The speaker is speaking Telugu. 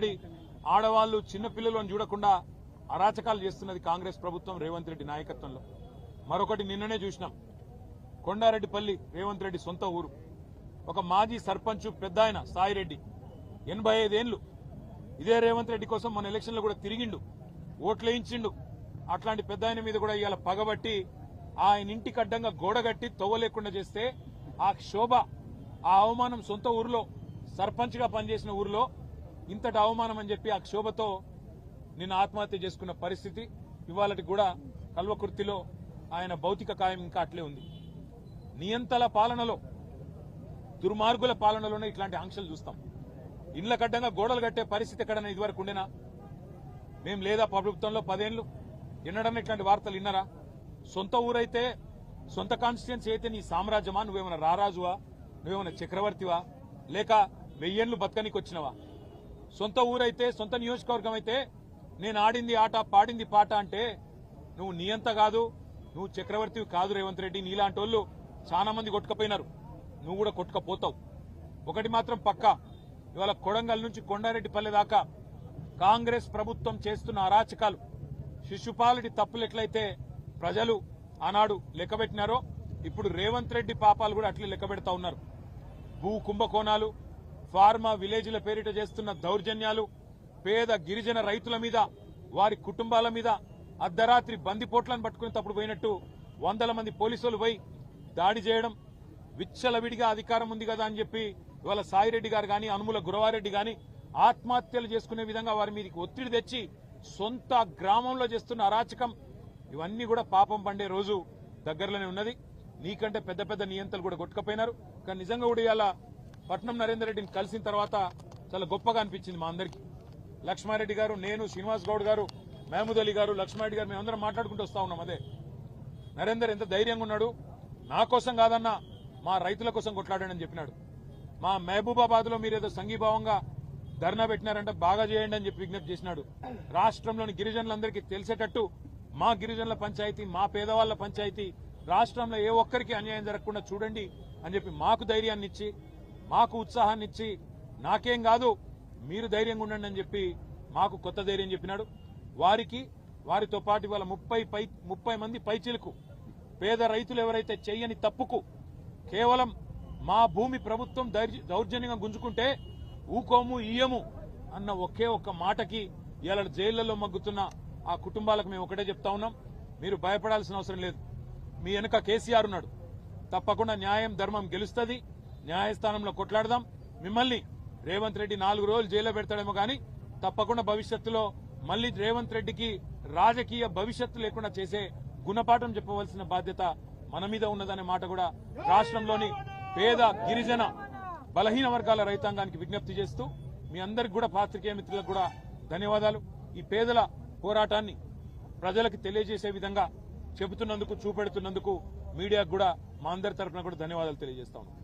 ఆల్రెడీ ఆడవాళ్ళు చిన్నపిల్లలను చూడకుండా అరాచకాలు చేస్తున్నది కాంగ్రెస్ ప్రభుత్వం రేవంత్ రెడ్డి నాయకత్వంలో. మరొకటి నిన్ననే చూసినాం. కొండారెడ్డిపల్లి రేవంత్ రెడ్డి సొంత ఊరు. ఒక మాజీ సర్పంచ్ పెద్ద ఆయన సాయిరెడ్డి. ఎనభై ఐదేళ్ళు ఇదే రేవంత్ రెడ్డి కోసం మన ఎలక్షన్లో కూడా తిరిగిండు. ఓట్లేయించిండు. అట్లాంటి పెద్ద ఆయన మీద కూడా ఇవాళ పగబట్టి ఆయన ఇంటికి అడ్డంగా గోడగట్టి తవ్వలేకుండా చేస్తే ఆ క్షోభ ఆ అవమానం సొంత ఊరిలో సర్పంచ్గా పనిచేసిన ఊరిలో ఇంతటి అవమానం అని చెప్పి ఆ క్షోభతో నిన్న ఆత్మహత్య చేసుకున్న పరిస్థితి ఇవాళకి కూడా కల్వకుర్తిలో ఆయన భౌతిక కాయం ఇంకా అట్లే ఉంది. నియంతల పాలనలో దుర్మార్గుల పాలనలోనే ఇట్లాంటి ఆంక్షలు చూస్తాం. ఇండ్ల కడ్డంగా గోడలు కట్టే పరిస్థితి ఎక్కడైనా ఇదివరకు ఉండేనా? మేం లేదా ప్రభుత్వంలో పదేళ్ళు ఎన్నడన్నా ఇట్లాంటి వార్తలు విన్నారా? సొంత ఊరైతే సొంత కాన్స్టిట్యున్సీ అయితే నీ సామ్రాజ్యమా? నువ్వేమైనా రారాజువా? నువ్వేమైనా చక్రవర్తివా? లేక వెయ్యేళ్ళు బతకనికి వచ్చినవా సొంత ఊరైతే సొంత నియోజకవర్గం అయితే నేను ఆడింది ఆట పాడింది పాట అంటే నువ్వు నీయంత కాదు నువ్వు చక్రవర్తివి కాదు రేవంత్ రెడ్డి నీలాంటి వాళ్ళు చాలా మంది కొట్టుకపోయినారు. నువ్వు కూడా కొట్టుకపోతావు. ఒకటి మాత్రం పక్కా ఇవాళ కొడంగల్ నుంచి కొండారెడ్డిపల్లె దాకా కాంగ్రెస్ ప్రభుత్వం చేస్తున్న అరాచకాలు శిశుపాలుడి తప్పులు ఎట్లయితే ప్రజలు ఆనాడు లెక్కబెట్టినారో ఇప్పుడు రేవంత్ రెడ్డి పాపాలు కూడా అట్లే లెక్కబెడతా ఉన్నారు. భూ కుంభకోణాలు ఫార్మా విలేజ్ల పేరిట చేస్తున్న దౌర్జన్యాలు పేద గిరిజన రైతుల మీద వారి కుటుంబాల మీద అర్ధరాత్రి బందిపోట్లను పట్టుకుని తప్పుడు పోయినట్టు వందల మంది పోలీసులు పోయి దాడి చేయడం విచ్చలవిడిగా అధికారం ఉంది కదా అని చెప్పి ఇవాళ సాయిరెడ్డి గారు కానీ అనుముల గురవారెడ్డి కానీ ఆత్మహత్యలు చేసుకునే విధంగా వారి మీదకి ఒత్తిడి తెచ్చి సొంత గ్రామంలో చేస్తున్న అరాచకం ఇవన్నీ కూడా పాపం పండే రోజు దగ్గరలోనే ఉన్నది. నీకంటే పెద్ద పెద్ద నియంతలు కూడా కొట్టుకపోయినారు. కానీ నిజంగా కూడా ఇవాళ పట్నం నరేందర్ రెడ్డిని కలిసిన తర్వాత చాలా గొప్పగా అనిపించింది మా అందరికీ. లక్ష్మారెడ్డి గారు నేను శ్రీనివాస్ గౌడ్ గారు మహమూద్ అలీ గారు లక్ష్మారెడ్డి గారు మేమందరం మాట్లాడుకుంటూ వస్తా ఉన్నాం అదే. నరేందర్ ఎంత ధైర్యంగా ఉన్నాడు. నా కోసం కాదన్నా మా రైతుల కోసం కొట్లాడాడని చెప్పినాడు. మా మహబూబాబాద్లో మీరేదో సంఘీభావంగా ధర్నా పెట్టినారంటే బాగా చేయండి అని చెప్పి విజ్ఞప్తి చేసినాడు. రాష్ట్రంలోని గిరిజనులందరికీ తెలిసేటట్టు మా గిరిజనుల పంచాయతీ మా పేదవాళ్ళ పంచాయతీ రాష్ట్రంలో ఏ ఒక్కరికి అన్యాయం జరగకుండా చూడండి అని చెప్పి మాకు ధైర్యాన్ని ఇచ్చి మాకు ఉత్సాహాన్ని ఇచ్చి నాకేం కాదు మీరు ధైర్యంగా ఉండండి అని చెప్పి మాకు కొత్త ధైర్యం చెప్పినాడు. వారికి వారితో పాటు ఇవాళ ముప్పై పై ముప్పై మంది పైచిలకు పేద రైతులు ఎవరైతే చెయ్యని తప్పుకు కేవలం మా భూమి ప్రభుత్వం దౌర్జన్యంగా గుంజుకుంటే ఊకోము ఇయ్యము అన్న ఒకే ఒక్క మాటకి ఇవాళ జైళ్ళలో మగ్గుతున్న ఆ కుటుంబాలకు మేము ఒకటే చెప్తా ఉన్నాం. మీరు భయపడాల్సిన అవసరం లేదు. మీ వెనుక కేసీఆర్ ఉన్నాడు. తప్పకుండా న్యాయం ధర్మం గెలుస్తుంది. న్యాయస్థానంలో కొట్లాడదాం. మిమ్మల్ని రేవంత్ రెడ్డి నాలుగు రోజులు జైల్లో పెడతాడేమో కానీ తప్పకుండా భవిష్యత్తులో మళ్ళీ రేవంత్ రెడ్డికి రాజకీయ భవిష్యత్తు లేకుండా చేసే గుణపాఠం చెప్పవలసిన బాధ్యత మన మీద ఉన్నదనే మాట కూడా రాష్ట్రంలోని పేద గిరిజన బలహీన వర్గాల రైతాంగానికి విజ్ఞప్తి చేస్తూ మీ అందరికి కూడా పాత్రికేయ మిత్రులకు కూడా ధన్యవాదాలు. ఈ పేదల పోరాటాన్ని ప్రజలకు తెలియజేసే విధంగా చెబుతున్నందుకు చూపెడుతున్నందుకు మీడియాకు కూడా మా అందరి తరపున కూడా ధన్యవాదాలు తెలియజేస్తా ఉన్నాం.